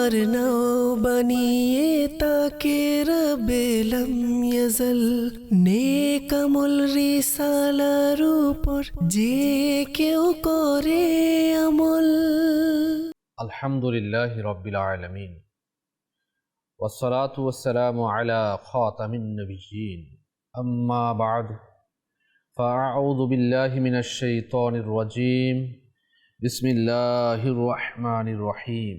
আমার নাও বানিয়ে তাকে রবেলম ইয়াজল নেকামল রিসালার উপর যে কেউ করে আমল الحمد لله رب العالمين والصلاة والسلام على خاتم النبيين أما بعد فأعوذ بالله من الشيطان الرجيم بسم الله الرحمن الرحيم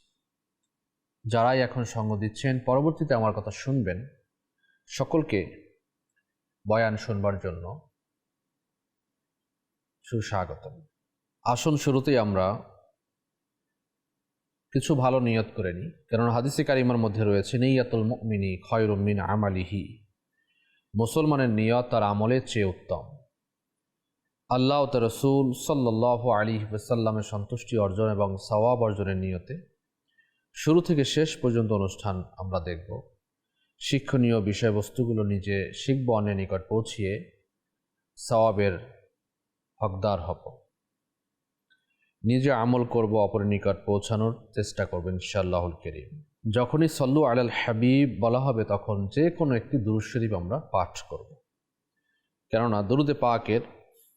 যারাই এখন সঙ্গ দিচ্ছেন, পরবর্তীতে আমার কথা শুনবেন। সকলকে বয়ান শুনবার জন্য সুস্বাগতম। আসুন শুরুতেই আমরা কিছু ভালো নিয়ত করে নিই। কেননা হাদিসে কারিমার মধ্যে রয়েছে নেইয়াতুল মুমিনি খয়রুমিন আমালিহি। মুসলমানের নিয়ত তার আমলের চেয়ে উত্তম। আল্লাহ রসুল সাল্লাহ আলী ওসাল্লামের সন্তুষ্টি অর্জন এবং সওয়াব অর্জনের নিয়তে শুরু থেকে শেষ পর্যন্ত অনুষ্ঠান আমরা দেখব। শিক্ষণীয় বিষয়বস্তুগুলো নিজে শিখব, অন্যের নিকট পৌঁছিয়ে সওয়াবের হকদার হব। নিজে আমল করব, অপরের নিকট পৌঁছানোর চেষ্টা করবেন ইনশাআল্লাহুল করিম। যখনই সল্লু আলাল হাবিব বলা হবে, তখন যে কোনো একটি দুরুদ শরীফ আমরা পাঠ করব। কেননা দুরুদে পাকের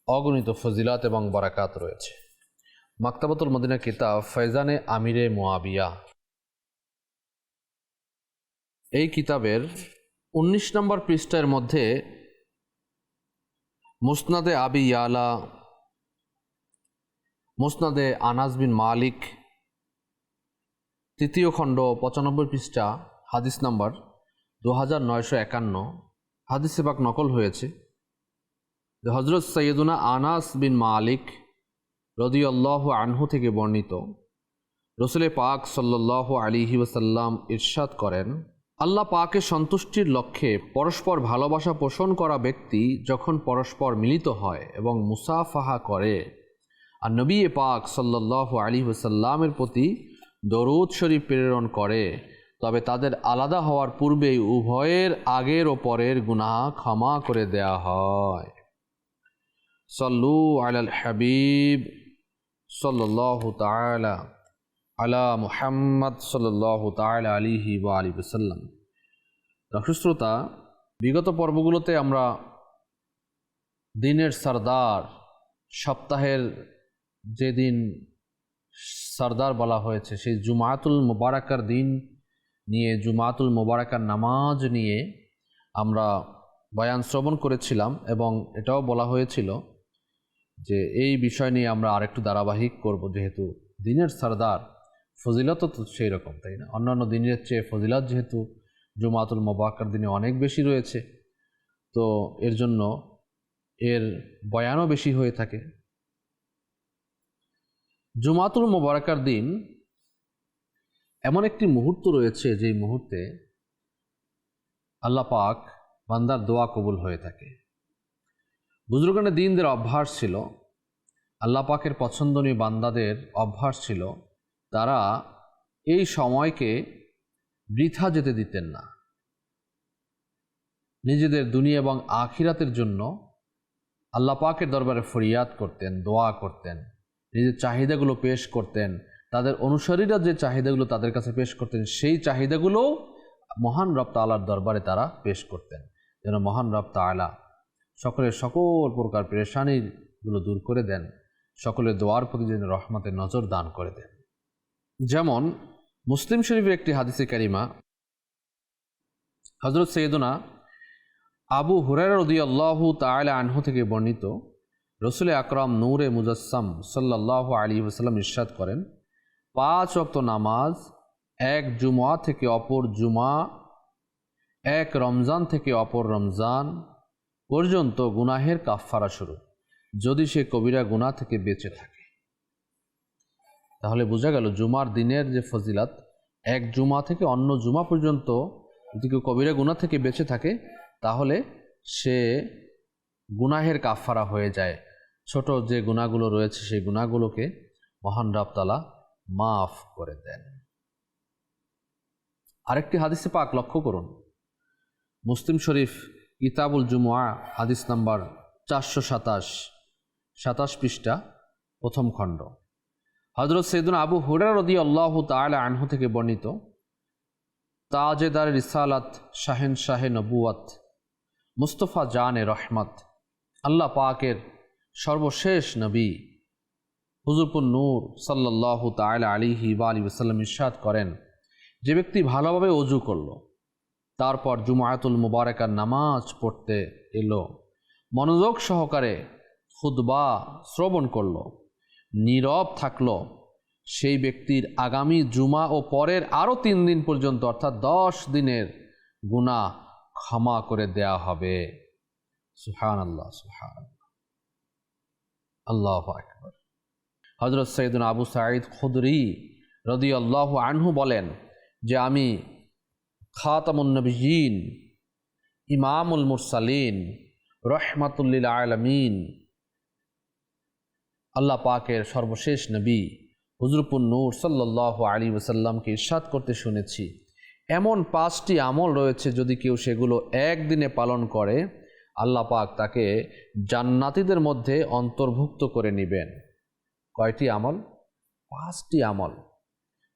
অগণিত ফজিলাত এবং বারাকাত রয়েছে। মাক্তাবাতুল মদিনা কিতাব ফৈজানে আমিরে মোয়াবিয়া এই কিতাবের উনিশ নম্বর পৃষ্ঠার মধ্যে মুসনাদে আবি ইয়ালা, মুসনাদে আনাস বিন মালিক, তৃতীয় খণ্ড পঁচানব্বই পৃষ্ঠা, হাদিস নাম্বার দু হাজার নয়শো একান্ন। হাদিস সেবাক নকল হয়েছে। হজরত সৈয়দুনা আনাস বিন মালিক রদিউল্লাহ আনহু থেকে বর্ণিত। রসুলে পাক সাল্লাহ আলিহি ওসাল্লাম ইরশাদ করেন আল্লাহ পাকে সন্তুষ্টির লক্ষ্যে পরস্পর ভালোবাসা পোষণ করা ব্যক্তি যখন পরস্পর মিলিত হয় এবং মুসাফাহা করে। আর নবী পাক সাল্লাহ আলী হুসাল্লামের প্রতি দরুদ শরীফ প্রেরণ করে, তবে তাদের আলাদা হওয়ার পূর্বেই উভয়ের আগের ও পরের গুনাহ ক্ষমা করে দেয়া হয়। সল্লু আলাল হাবিব সাল্লাহ তালা আলা মুহাম্মদ সাল্লাহ তালা আলিহি বা আলী সাল্লাম দর্শশ্রোতা বিগত পর্বগুলোতে আমরা দিনের সর্দার, সপ্তাহের যেদিন সর্দার বলা হয়েছে, সেই জুমাতুল মোবারকার দিন নিয়ে, জুমাতুল মোবারকার নামাজ নিয়ে আমরা বয়ান শ্রবণ করেছিলাম এবং এটাও বলা হয়েছিল যে, এই বিষয় নিয়ে আমরা আরেকটু ধারাবাহিক করব, যেহেতু দিনের সর্দার ফজিলত তো সেই রকম তাই না? অন্যান্য দিনের চেয়ে ফজিলত যেহেতু জুমাতুল মোবারকার দিনে অনেক বেশি রয়েছে, তো এর জন্য এর বয়ানও বেশি হয়ে থাকে। জুমাতুল মোবারকার দিন এমন একটি মুহূর্ত রয়েছে, যেই মুহূর্তে আল্লাহ পাক বান্দার দোয়া কবুল হয়ে থাকে। বুজুর্গানের দিনদের অভ্যাস ছিল, আল্লাহ পাকের পছন্দনীয় বান্দাদের অভ্যাস ছিল তারা এই সময়কে বৃথা যেতে দিতেন না। নিজেদের দুনিয়া এবং আখিরাতের জন্য আল্লাহ পাকের দরবারে ফরিয়াদ করতেন, দোয়া করতেন, নিজের চাহিদাগুলো পেশ করতেন, তাদের অনুসারীরা যে চাহিদাগুলো তাদের কাছে পেশ করতেন, সেই চাহিদাগুলো মহান রপ্তা আলার দরবারে তারা পেশ করতেন। যেন মহান রপ্তা আলা সকলের সকল প্রকার পেরেশানিগুলো দূর করে দেন, সকলের দোয়ার প্রতি যেন রহমতের নজর দান করে দেন। যেমন মুসলিম শরীফের একটি হাদিসে কারিমা হজরত সৈয়দনা আবু হুরার রদি আল্লাহ তালা আনহু থেকে বর্ণিত রসুল আকরাম নূরে মুজাসম সাল্লাহ আলী ওসাল্লাম ইরশাদ করেন, পাঁচ অক্ত নামাজ, এক জুমা থেকে অপর জুমা এক রমজান থেকে অপর রমজান পর্যন্ত গুনাহের কাফফারা শুরু। যদি সে কবিরা গুনাহ থেকে বেঁচে থাকে। তাহলে বোঝা গেল জুমার দিনের যে ফজিলাত, এক জুমা থেকে অন্য জুমা পর্যন্ত যদি কেউ কবিরা গুণা থেকে বেঁচে থাকে, তাহলে সে গুনাহের কাফারা হয়ে যায়। ছোট যে গুণাগুলো রয়েছে, সেই গুণাগুলোকে মহান রাবতালা মাফ করে দেন। আরেকটি হাদিসে পাক লক্ষ্য করুন। মুসলিম শরীফ, কিতাবুল জুমুয়া হাদিস নাম্বার চারশো সাতাশ সাতাশ পৃষ্ঠা, প্রথম খণ্ড। হজরত সৈদুন আবু হুরার রদি আল্লাহ তালা আনহু থেকে বর্ণিত, তাজেদার রিসালাত শাহেন শাহে নবুয়াত মুস্তফা জানে রহমত, আল্লাহ পাকের সর্বশেষ নবী হুজুরপুর নূর সাল্লাহ তালা আলিহি বা আলী ওসাল্লাম ইরশাদ করেন। যে ব্যক্তি ভালোভাবে অজু করল, তারপর জুমায়াতুল মুবারকার নামাজ পড়তে এলো, মনোযোগ সহকারে খুদবা শ্রবণ করল নীরব থাকল। সেই ব্যক্তির আগামী জুমা ও পরের আরও তিন দিন পর্যন্ত, অর্থাৎ দশ দিনের গুণা ক্ষমা করে দেয়া হবে। সুহান আল্লাহ সুহান আল্লাহ আকবর। হজরত সৈদুন আবু সাঈদ খুদরি রদি আল্লাহ আনহু বলেন যে, আমি খাতামুন্নবীন ইমামুল মুরসালিন রহমাতুল্লিল আলমিন আল্লাহ পাকের সর্বশেষ নবী হুজরপুর নূর সাল্লাহ আলী ওসাল্লামকে ইরশাদ করতে শুনেছি। এমন পাঁচটি আমল রয়েছে যদি কেউ সেগুলো একদিনে পালন করে, আল্লাহ পাক তাকে জান্নাতিদের মধ্যে অন্তর্ভুক্ত করে নেবেন। কয়টি আমল? পাঁচটি আমল।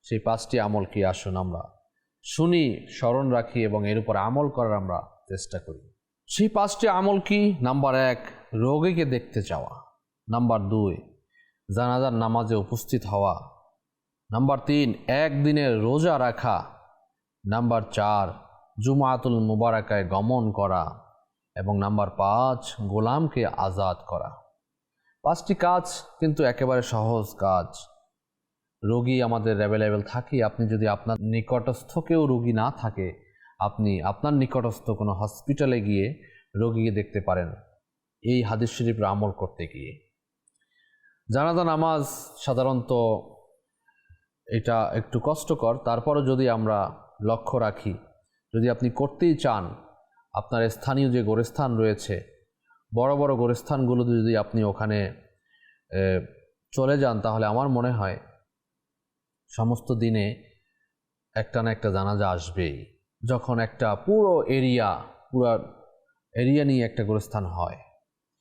সেই পাঁচটি আমল কি আসুন আমরা শুনি, স্মরণ রাখি এবং এর উপর আমল করার আমরা চেষ্টা করি। সেই পাঁচটি আমল কি? নাম্বার এক, রোগীকে দেখতে যাওয়া নাম্বার দুই জানাজার নামাজে উপস্থিত হওয়া। নাম্বার তিন একদিনের রোজা রাখা। নাম্বার চার, জুমাতুল মুবারাকায় গমন করা। এবং নাম্বার পাঁচ, গোলামকে আজাদ করা। পাঁচটি কাজ কিন্তু একেবারে সহজ কাজ। রোগী আমাদের অ্যাভেলেবেল থাকে, আপনি যদি আপনার নিকটস্থ কেউ রোগী না থাকে, আপনি আপনার নিকটস্থ কোনো হসপিটালে গিয়ে রোগীকে দেখতে পারেন। এই হাদিস শরীফের আমল করতে গিয়ে। জানাজা নামাজ সাধারণত এটা একটু কষ্টকর। তারপরও যদি আমরা লক্ষ্য রাখি, যদি আপনি করতেই চান, আপনার স্থানীয় যে গোরস্থান রয়েছে, বড় বড় গোরস্থানগুলোতে যদি আপনি ওখানে চলে যান, তাহলে আমার মনে হয় সমস্ত দিনে একটা না একটা জানাজা আসবেই। যখন একটা পুরো এরিয়া পুরো এরিয়া নিয়ে একটা গোরস্থান হয়।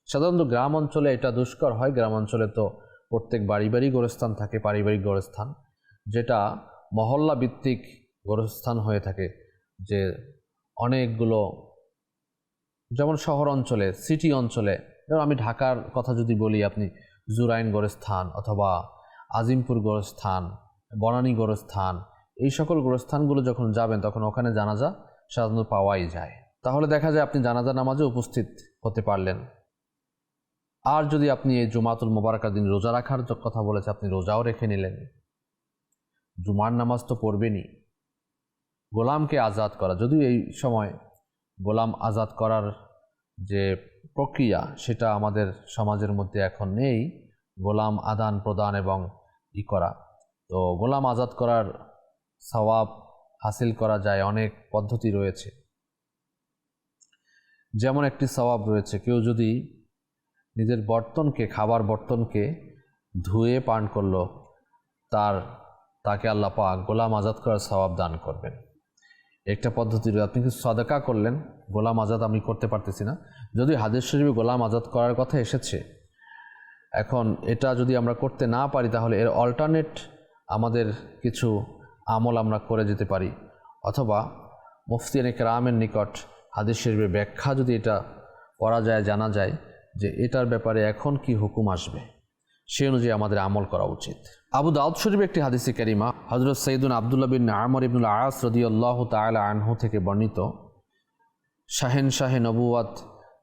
সাধারণত গ্রাম অঞ্চলে এটা দুষ্কর হয়। গ্রাম অঞ্চলে তো প্রত্যেক বাড়ি বাড়ি গোরস্থান থাকে, পারিবারিক গোরস্থান, যেটা মহল্লা ভিত্তিক গোরস্থান হয়ে থাকে, যে অনেকগুলো, যেমন শহর অঞ্চলে সিটি অঞ্চলে যেমন আমি ঢাকার কথা যদি বলি, আপনি জুরাইন গোরস্থান অথবা আজিমপুর গোরস্থান, বনানী গোরস্থান, এই সকল গোরস্থানগুলো যখন যাবেন, তখন ওখানে জানাজা সাধারণত পাওয়াই যায়। তাহলে দেখা যায় আপনি জানাজা নামাজে উপস্থিত হতে পারলেন। আর যদি আপনি এই জুমাতুল মোবারকার দিন রোজা রাখার কথা বলেছে, আপনি রোজাও রেখে নিলেন। জুমার নামাজ তো পড়বেনই। গোলামকে আজাদ করা, যদিও এই সময় গোলাম আজাদ করার যে প্রক্রিয়া, সেটা আমাদের সমাজের মধ্যে এখন নেই। গোলাম আদান প্রদান এবং ই করা। তো গোলাম আজাদ করার সওয়াব হাসিল করা যায়, অনেক পদ্ধতি রয়েছে। যেমন একটি সওয়াব রয়েছে, কেউ যদি নিজের বর্তনকে, খাবার বর্তনকে ধুয়ে পান করল, তার, তাকে আল্লাহ পাক গোলাম আজাদ করার স্বভাব দান করবেন। একটা পদ্ধতি আপনি কিছু সদাকা করলেন? গোলাম আজাদ আমি করতে পারতেছি না। যদি হাদিস শরীফে গোলাম আজাদ করার কথা এসেছে, এখন এটা যদি আমরা করতে না পারি, তাহলে এর অল্টারনেট আমাদের কিছু আমল আমরা করে যেতে পারি। অথবা মুফতিয়ানে কেরামের নিকট হাদিস শরীফের ব্যাখ্যা যদি এটা করা যায়, জানা যায় যে এটার ব্যাপারে এখন কি হুকুম আসবে? সে অনুযায়ী আমাদের আমল করা উচিত। আবু দাউদ শরীফ একটি হাদিসে কারিমা হজরত সঈদুল আবদুল্লাহ বিন আমর ইবনুল আস রদি আল্লাহ তালা আনহু থেকে বর্ণিত, শাহেন শাহে নবুয়াত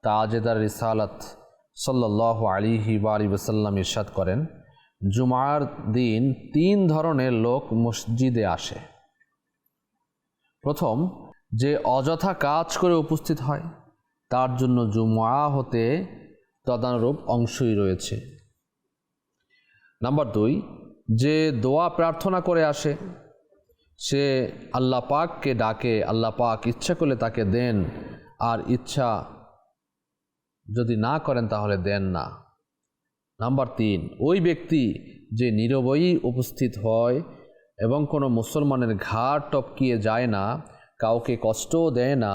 তাজেদার রিসালাত সাল্লাহ আলিহি বা আলী ওসাল্লাম ইরশাদ করেন, জুমার দিন তিন ধরনের লোক মসজিদে আসে। প্রথম, যে অযথা কাজ করে উপস্থিত হয়, তার জন্য জুমা হতে তদানুরূপ অংশই রয়েছে। নাম্বার দুই, যে দোয়া প্রার্থনা করে আসে, সে আল্লাহ পাককে ডাকে, আল্লাহ পাক ইচ্ছা করলে তাকে দেন, আর ইচ্ছা যদি না করেন তাহলে দেন না। নাম্বার তিন, ওই ব্যক্তি যে নীরবই উপস্থিত হয় এবং কোনো মুসলমানের ঘাড় টপকিয়ে যায় না, কাউকে কষ্টও দেয় না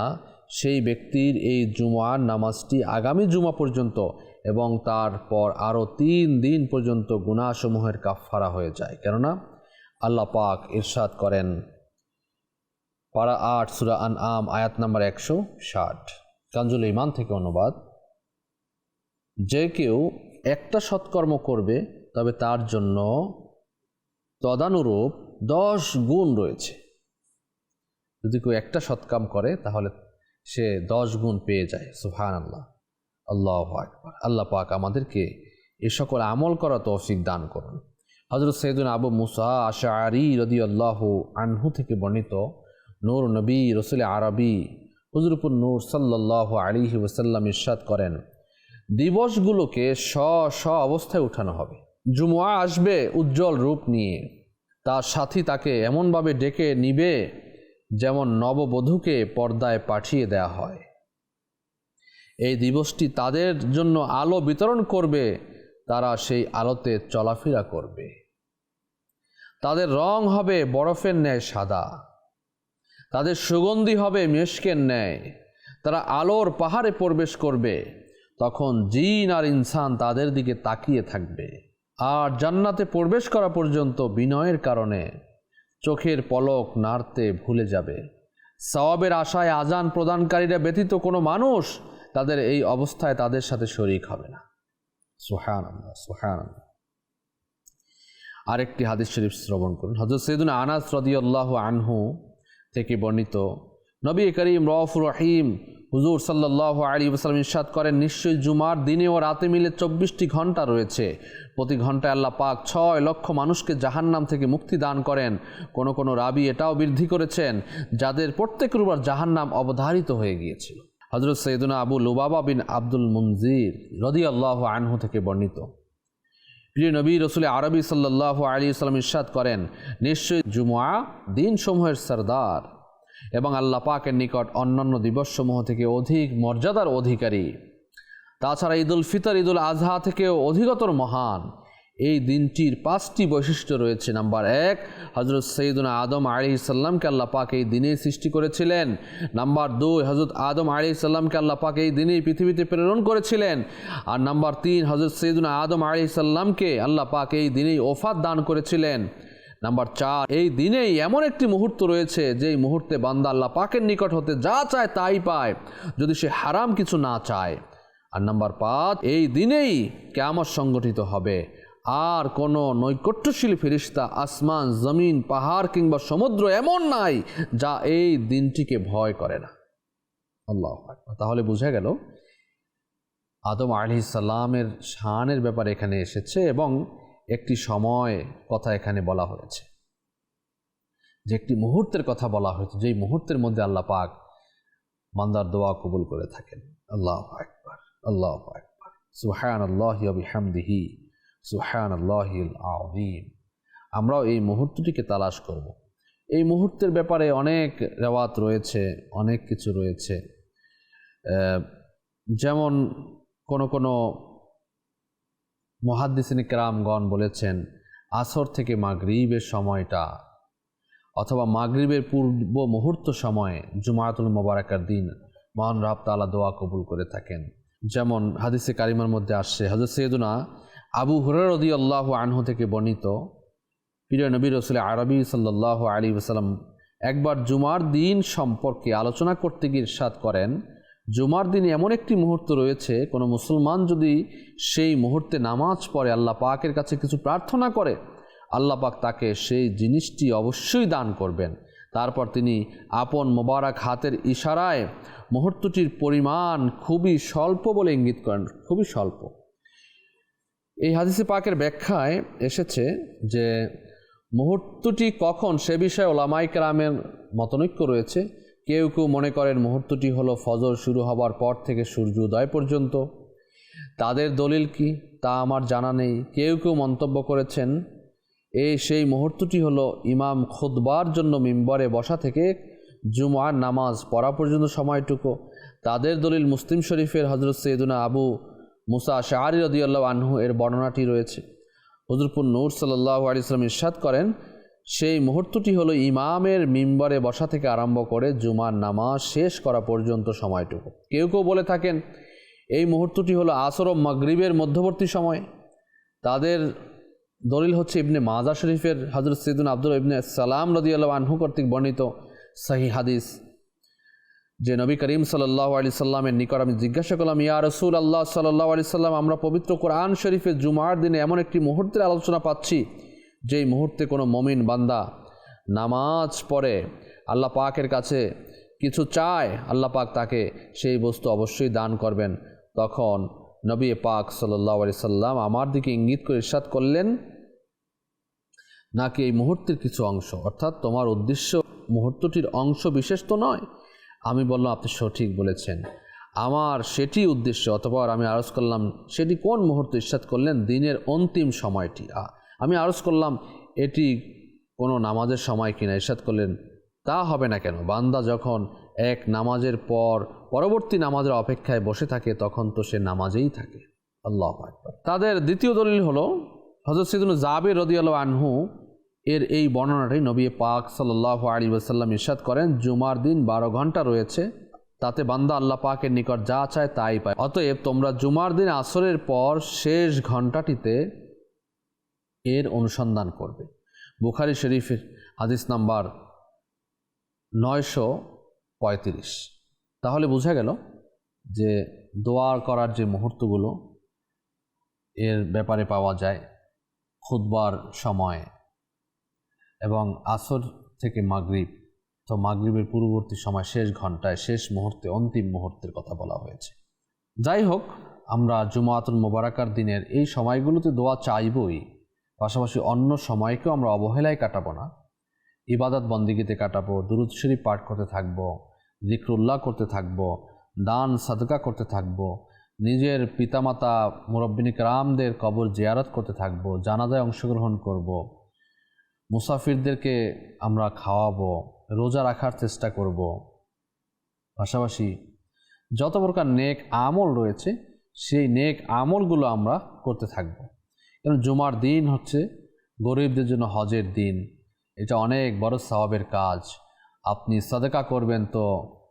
সেই ব্যক্তির এই জুমার নামাজটি আগামী জুমা পর্যন্ত এবং তারপর আরও তিন দিন পর্যন্ত গুণাসমূহের কাফফারা হয়ে যায়। কেননা আল্লাহ পাক ইরশাদ করেন পাড়া আট সুরা আন আম আয়াত নাম্বার একশো ষাট। কাঞ্জুল ইমান থেকে অনুবাদ, যে কেউ একটা সৎকর্ম করবে, তবে তার জন্য তদানুরূপ দশ গুণ রয়েছে। যদি কেউ একটা সৎকাম করে, তাহলে সে দশ গুণ পেয়ে যায়। সুফহান আল্লাহ আল্লাহ আকবর। আল্লাহ পাক আমাদেরকে এ সকল আমল করা তৌফিক দান করুন। হজরত সৈয়দুন আবু মুসা আশা আরি রদি আল্লাহ আনহু থেকে বর্ণিত নূর নবী রসুল আরবি হুজরুপুর নূর সাল্লাহ আলিহি ওসাল্লাম ইরশাদ করেন, দিবসগুলোকে স্ব স্ব অবস্থায় উঠানো হবে। জুমুয়া আসবে উজ্জ্বল রূপ নিয়ে। তার সাথী তাকে এমনভাবে ডেকে নিবে যেমন নববধূকে পর্দায় পাঠিয়ে দেয়া হয়। এই দিবসটি তাদের জন্য আলো বিতরণ করবে, তারা সেই আলোতে চলাফেরা করবে। তাদের রং হবে বরফের ন্যায় সাদা, তাদের সুগন্ধি হবে মেশকের ন্যায়। তারা আলোর পাহাড়ে প্রবেশ করবে, তখন জিন আর ইনসান তাদের দিকে তাকিয়ে থাকবে। আর জান্নাতে প্রবেশ করা পর্যন্ত বিনয়ের কারণে চোখের পলক নাড়তে ভুলে যাবে। সওয়াবের আশায় আজান প্রদানকারীরা ব্যতীত কোনো মানুষ তাদের এই অবস্থায় তাদের সাথে শরিক হবে না। সুহান সুহান আরেকটি হাদিস শরীফ শ্রবণ করুন। হজরত সৈদুল আনাস রদিয়াল্লাহ আনহু থেকে বর্ণিত, নবী করিম রফ রহিম হুজুর সাল্লাহ আলী ওসালাম ইরশাদ করেন, নিশ্চয়ই জুমার দিনে ও রাতে মিলে চব্বিশটি ঘণ্টা রয়েছে। প্রতি ঘন্টায় আল্লাহ পাক ছয় লক্ষ মানুষকে জাহান্নাম থেকে মুক্তি দান করেন। কোন কোন রাবি এটাও বৃদ্ধি করেছেন, যাদের প্রত্যেক রুবার জাহান্নাম অবধারিত হয়ে গিয়েছিল। হজরত সৈদুনা আবু লুবাবা বিন আব্দুল মুনজির রদি আল্লাহ আনহু থেকে বর্ণিত। প্রিয় নবী রসুল আরবি সাল্লাহ আলী সাল্লাম ইরশাদ করেন, নিশ্চয়ই জুমুয়া দিন সমূহের সর্দার। এবং আল্লাহ পাকের নিকট অন্যান্য দিবসসমূহ থেকে অধিক মর্যাদার অধিকারী। তাছাড়া ঈদুল ফিতর, ঈদুল আজহা থেকেও অধিকতর মহান। এই দিনটির পাঁচটি বৈশিষ্ট্য রয়েছে। নাম্বার এক হজরত সঈদুনা আদম আলী সাল্লামকে আল্লাহ পাক এই দিনেই সৃষ্টি করেছিলেন। নাম্বার দুই হজরত আদম আলী সাল্লামকে আল্লাহ পাক এই দিনেই পৃথিবীতে প্রেরণ করেছিলেন। আর নাম্বার তিন হজরত সঈদুনা আদম আলী সাল্লামকে আল্লাহ পাক এই দিনেই ওফাত দান করেছিলেন। নাম্বার চার, এই দিনেই এমন একটি মুহূর্ত রয়েছে যেই মুহূর্তে বান্দা আল্লাহ পাকের নিকট হতে যা চায় তাই পায়, যদি সে হারাম কিছু না চায়। আর নাম্বার পাঁচ, এই দিনেই কেমন সংগঠিত হবে। আর কোনো নৈকট্যশীল ফেরিস্তা আসমান, জমিন, পাহাড় কিংবা সমুদ্র এমন নাই যা এই দিনটিকে ভয় করে না। আল্লাহ তাহলে বোঝা গেল, আদম আলি সাল্লামের শানের ব্যাপারে এখানে এসেছে এবং একটি সময় কথা এখানে বলা হয়েছে। যে একটি মুহূর্তের কথা বলা হয়েছে, যেই মুহূর্তের মধ্যে আল্লাহ পাক মান্দার দোয়া কবুল করে থাকেন। আল্লাহ আকবার আল্লাহ আকবার। সুহান আল্লাহ বিহামদিহি সুহান আল্লাহিল আদিম আমরাও এই মুহূর্তটিকে তালাশ করব। এই মুহূর্তের ব্যাপারে অনেক রেওয়াত রয়েছে, অনেক কিছু রয়েছে। যেমন কোনো কোনো মহাদ্দিসিনী কেরামগণ বলেছেন, আসর থেকে মাগরিবের সময়টা অথবা মাগরিবের পূর্ব মুহূর্ত সময়ে জুমায়াতুল মোবারকার দিন মহান রাব তালা দোয়া কবুল করে থাকেন। যেমন হাদিসে কারিমার মধ্যে আসছে হজরত সৈয়দুনা আবু হুরদি আল্লাহ আনহু থেকে বর্ণিত, প্রিয় নবী রসুল আরবি সাল্লাহ আলী ওসালাম একবার জুমার দিন সম্পর্কে আলোচনা করতে গিয়ে ইরশাদ করেন জুমার দিনে এমন একটি মুহূর্ত রয়েছে, কোনো মুসলমান যদি সেই মুহূর্তে নামাজ পড়ে, আল্লাহ পাকের কাছে কিছু প্রার্থনা করে, আল্লাহ পাক তাকে সেই জিনিসটি অবশ্যই দান করবেন। তারপর তিনি আপন মোবারক হাতের ইশারায় মুহূর্তটির পরিমাণ খুবই স্বল্প বলে ইঙ্গিত করেন, খুবই স্বল্প। এই হাদিসে পাকের ব্যাখ্যায় এসেছে যে, মুহূর্তটি কখন সে বিষয়ে ওলামাই কেরামের মতনৈক্য রয়েছে কেউ কেউ মনে করেন মুহূর্তটি হলো ফজর শুরু হবার পর থেকে সূর্য উদয় পর্যন্ত। তাদের দলিল কি? তা আমার জানা নেই। কেউ কেউ মন্তব্য করেছেন এই সেই মুহূর্তটি হলো ইমাম খুদবার জন্য মিম্বরে বসা থেকে জুমার নামাজ পড়া পর্যন্ত সময়টুকু। তাদের দলিল মুসলিম শরীফের হজরত সৈয়দুনা আবু মুসা শাহরি রদিয়াল্লাহ আনহু এর বর্ণনাটি রয়েছে। হজরপুর নূর সাল্লাহ আলিয়াল্লাম ইরশাদ করেন সেই মুহূর্তটি হলো ইমামের মিম্বরে বসা থেকে আরম্ভ করে জুমার নামাজ শেষ করা পর্যন্ত সময়টুকু। কেউ কেউ বলে থাকেন, এই মুহূর্তটি হলো আসর ও মাগরিবের মধ্যবর্তী সময়। তাদের দলিল হচ্ছে ইবনে মাজা শরীফের হজরত সৈদুন আব্দুল ইবনে সালাম রদিয়াল্লাহ আনহু কর্তৃক বর্ণিত সাহি হাদিস, যে নবী করিম সাল্লাহ আলি সাল্লামের নিকট আমি জিজ্ঞাসা করলাম, ইয়া রসুল আল্লাহ সাল্লাহ আলি সাল্লাম, আমরা পবিত্র কোরআন শরীফের জুমার দিনে এমন একটি মুহূর্তের আলোচনা পাচ্ছি যেই মুহূর্তে কোনো মমিন বান্দা নামাজ পড়ে, আল্লাহ পাকের কাছে কিছু চায়, আল্লাহ পাক তাকে সেই বস্তু অবশ্যই দান করবেন। তখন নবী পাক সাল্লাহ আলি সাল্লাম আমার দিকে ইঙ্গিত করে ইরশাদ করলেন, নাকি এই মুহূর্তের কিছু অংশ, অর্থাৎ তোমার উদ্দেশ্য মুহূর্তটির অংশ বিশেষ তো নয়? আমি বললাম, আপনি সঠিক বলেছেন। আমার সেটি উদ্দেশ্য, অতপর আমি আরজ করলাম, সেটি কোন মুহূর্তে ইস্বাদ করলেন? দিনের অন্তিম সময়টি। আমি আরজ করলাম, এটি কোনো নামাজের সময় কিনা। ইস্বাদ করলেন, তা হবে না কেন? বান্দা যখন এক নামাজের পর পরবর্তী নামাজের অপেক্ষায় বসে থাকে, তখন তো সে নামাজেই থাকে। আল্লাহ তাদের দ্বিতীয় দলিল হলো হজরত সিদুল জাবির রদিয়াল আনহু এর এই বর্ণনাটি নবী পাক সাল্লাহ আলী ওসাল্লাম ইরশাদ করেন, জুমার দিন বারো ঘণ্টা রয়েছে, তাতে বান্দা আল্লাহ পাকের নিকট যা চায় তাই পায়। অতএব তোমরা জুমার দিন আসরের পর শেষ ঘন্টাটিতে এর অনুসন্ধান করবে। বুখারি শরীফের হাদিস নাম্বার নয়শো পঁয়ত্রিশ। তাহলে বোঝা গেল যে দোয়া করার যে মুহূর্তগুলো, এর ব্যাপারে পাওয়া যায় খুদবার সময় এবং আসর থেকে মাগরিব। তো মাগরিবের পূর্ববর্তী সময় শেষ ঘন্টায় শেষ মুহূর্তে, অন্তিম মুহূর্তের কথা বলা হয়েছে। যাই হোক, আমরা জুমাতুল মোবারাকার দিনের এই সময়গুলোতে দোয়া চাইবই। পাশাপাশি অন্য সময়কেও আমরা অবহেলায় কাটাবো না ইবাদত বন্দিগিতে কাটাবো, দুরুদ পাঠ করতে থাকব জিক্রুল্লাহ করতে থাকব, দান, সাদকা করতে থাকব, নিজের পিতামাতা, মুরব্বিনী রামদের কবর জিয়ারত করতে থাকব, জানাজায় অংশগ্রহণ করব। মুসাফিরদেরকে আমরা খাওয়াবো, রোজা রাখার চেষ্টা করব পাশাপাশি যত প্রকার নেক আমল রয়েছে, সেই নেক আমলগুলো আমরা করতে থাকব কারণ জুমার দিন হচ্ছে গরিবদের জন্য হজের দিন। এটা অনেক বড় সওয়াবের কাজ। আপনি সাদেকা করবেন তো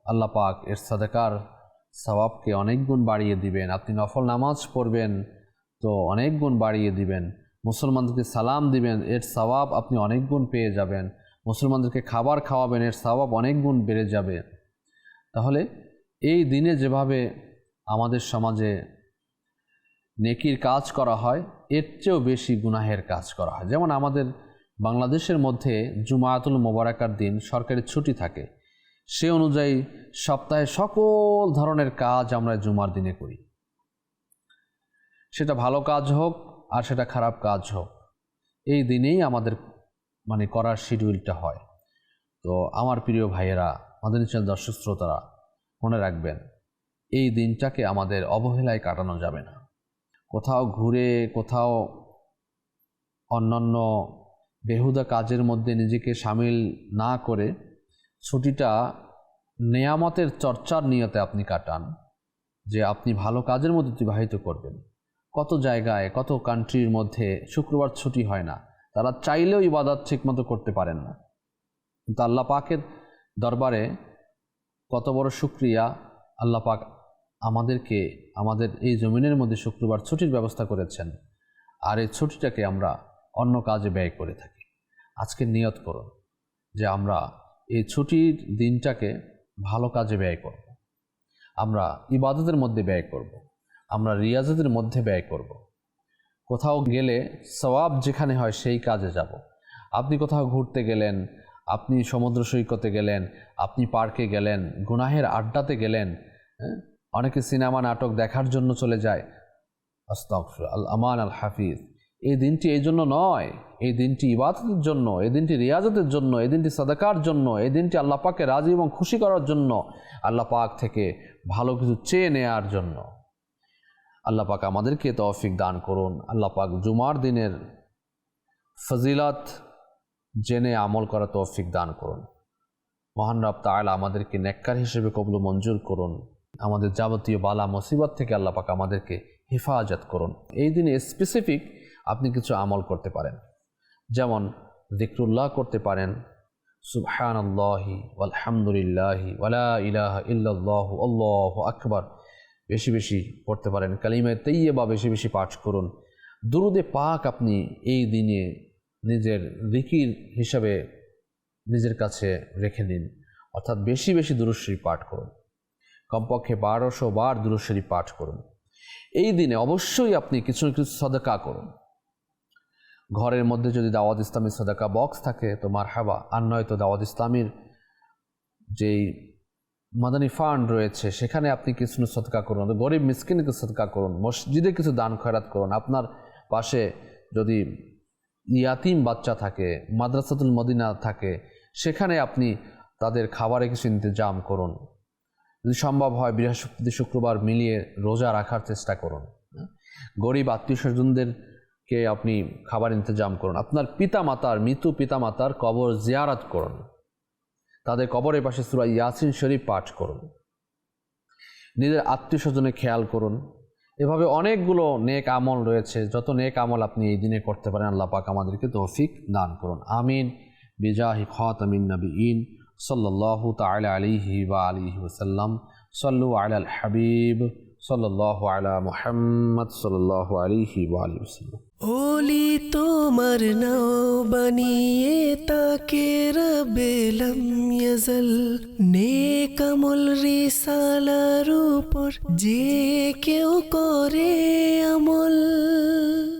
আল্লাহ পাক এর সাদেকার সওয়াবকে অনেক গুণ বাড়িয়ে দিবেন। আপনি নফল নামাজ পড়বেন তো অনেক গুণ বাড়িয়ে দিবেন। মুসলমানদেরকে সালাম দিবেন, এর সওয়াব আপনি অনেক গুণ পেয়ে যাবেন। মুসলমানদেরকে খাবার খাওয়াবেন, এর সওয়াব অনেক গুণ বেড়ে যাবে। তাহলে এই দিনে যেভাবে আমাদের সমাজে নেকির কাজ করা হয় এর চেয়েও বেশি গুনাহের কাজ করা হয়। যেমন আমাদের বাংলাদেশের মধ্যে জুমায়াতুল মোবারকার দিন সরকারি ছুটি থাকে। সে অনুযায়ী সপ্তাহে সকল ধরনের কাজ আমরা জুমার দিনে করি। সেটা ভালো কাজ হোক আর সেটা খারাপ কাজ হোক। এই দিনেই আমাদের মানে করার শিডিউলটা হয়। তো আমার প্রিয় ভাইয়েরা, আমাদের চ্যানেল দর্শক শ্রোতারা, মনে রাখবেন, এই দিনটাকে আমাদের অবহেলায় কাটানো যাবে না। কোথাও ঘুরে, কোথাও অন্যান্য বেহুদা কাজের মধ্যে নিজেকে সামিল না করে ছুটিটা নেয়ামতের চর্চার নিয়তে আপনি কাটান, যে আপনি ভালো কাজের মধ্যে অতিবাহিত করবেন। কত জায়গায়, কত কান্ট্রির মধ্যে শুক্রবার ছুটি হয় না, তারা চাইলেও ইবাদত ঠিকমতো করতে পারেন না। কিন্তু আল্লাহ পাকের দরবারে কত বড় শুক্রিয়া আল্লাহ পাক আমাদেরকে, আমাদের এই জমিনের মধ্যে শুক্রবার ছুটির ব্যবস্থা করেছেন। আর এই ছুটিটাকে আমরা অন্য কাজে ব্যয় করে থাকি। আজকে নিয়ত করুন যে আমরা এই ছুটির দিনটাকে ভালো কাজে ব্যয় করব। আমরা ইবাদতের মধ্যে ব্যয় করব। আমরা রিয়াজতের মধ্যে ব্যয় করব। কোথাও গেলে সওয়াব যেখানে হয় সেই কাজে যাব। আপনি কোথাও ঘুরতে গেলেন, আপনি সমুদ্র সৈকতে গেলেন, আপনি পার্কে গেলেন, গুনাহের আড্ডাতে গেলেন হ্যাঁ? অনেকে সিনেমা নাটক দেখার জন্য চলে যায়। আস্তাগফির, আল আমান, আল হাফিজ। এই দিনটি এই জন্য নয়, এই দিনটি ইবাদতের জন্য, এই দিনটি রিয়াজতের জন্য, এই দিনটি সাদাকার জন্য, এই দিনটি আল্লাহ পাককে রাজি এবং খুশি করার জন্য, আল্লাহ পাক থেকে ভালো কিছু চেয়ে নেয়ার জন্য। আল্লাহ পাক আমাদেরকে তৌফিক দান করুন। আল্লাহ পাক জুমার দিনের ফজিলত জেনে আমল করা তৌফিক দান করুন। মহান রব তাআলা আমাদেরকে নেককার হিসেবে কবুল মঞ্জুর করুন। আমাদের যাবতীয় বালা মুসিবত থেকে আল্লাহ পাক আমাদেরকে হেফাজত করুন। এই দিনে স্পেসিফিক আপনি কিছু আমল করতে পারেন। যেমন দিকরুল্লাহ করতে পারেন। সুবহানাল্লাহি আলহামদুলিল্লাহি ওয়ালা ইলাহা ইল্লাল্লাহু আল্লাহু আকবার। বেশি বেশি পড়তে পারেন। কালিমায় তৈয়বা বেশি বেশি পাঠ করুন। দুরুদে পাক আপনি এই দিনে নিজের জিকির হিসাবে নিজের কাছে রেখে নিন। অর্থাৎ বেশি বেশি দুরুশ্রী পাঠ করুন। কমপক্ষে বারোশো বার দুরুশ্রী পাঠ করুন। এই দিনে অবশ্যই আপনি কিছু না কিছু সদকা করুন। ঘরের মধ্যে যদি দাওয়াত ইসলামী সদাকা বক্স থাকে, তো মার হাবা আর নয়তো দাওয়াত ইসলামীর যেই মাদানী ফান্ড রয়েছে, সেখানে আপনি কিছু সদকা করুন। গরিব মিসকিনকে সদকা করুন, মসজিদে কিছু দান খয়রাত করুন। আপনার পাশে যদি ইয়াতিম বাচ্চা থাকে, মাদ্রাসাতুল মদিনা থাকে, সেখানে আপনি তাদের খাবারে কিছু ইন্তজাম করুন। যদি সম্ভব হয় বৃহস্পতি শুক্রবার মিলিয়ে রোজা রাখার চেষ্টা করুন। গরিব আত্মীয় স্বজনদেরকে আপনি খাবার ইন্তজাম করুন। আপনার পিতা মাতার মৃত পিতা মাতার কবর জিয়ারাত করুন। তাদের কবরের পাশে সুরা ইয়াসিন শরীফ পাঠ করুন। নিজের আত্মীয় স্বজনে খেয়াল করুন। এভাবে অনেকগুলো নেক আমল রয়েছে। যত নেক আমল আপনি এই দিনে করতে পারেন, আল্লাহ পাক আমাদেরকে তৌফিক দান করুন। আমিন। বিজাহি খাতামিন নবীন সাল্লাল্লাহু তাআলা আলাইহি ওয়া আলিহি ওয়াসাল্লাম সাল্লু আলাল হাবিব সাল্লাল্লাহু আলা মুহাম্মদ সাল্লাল্লাহু আলাইহি ওয়া আলিহি ওয়াসাল্লাম ওলি তোমার নাও বানিয়ে তাকে রবেলম ইয়জল নেকামল রিসালার উপর যে কেউ করে আমল